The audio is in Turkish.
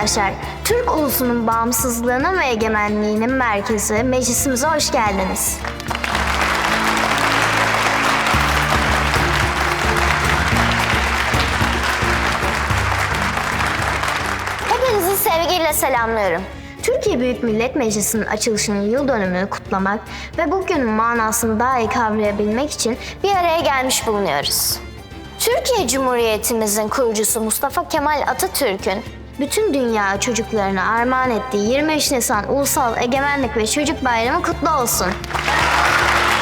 arkadaşlar, Türk ulusunun bağımsızlığının ve egemenliğinin merkezi meclisimize hoş geldiniz. Hepinizi sevgiyle selamlıyorum. Türkiye Büyük Millet Meclisi'nin açılışının yıl dönümünü kutlamak ve bugünün manasını daha iyi kavrayabilmek için bir araya gelmiş bulunuyoruz. Türkiye Cumhuriyetimizin kurucusu Mustafa Kemal Atatürk'ün bütün dünya çocuklarına armağan ettiği 23 Nisan Ulusal Egemenlik ve Çocuk Bayramı kutlu olsun.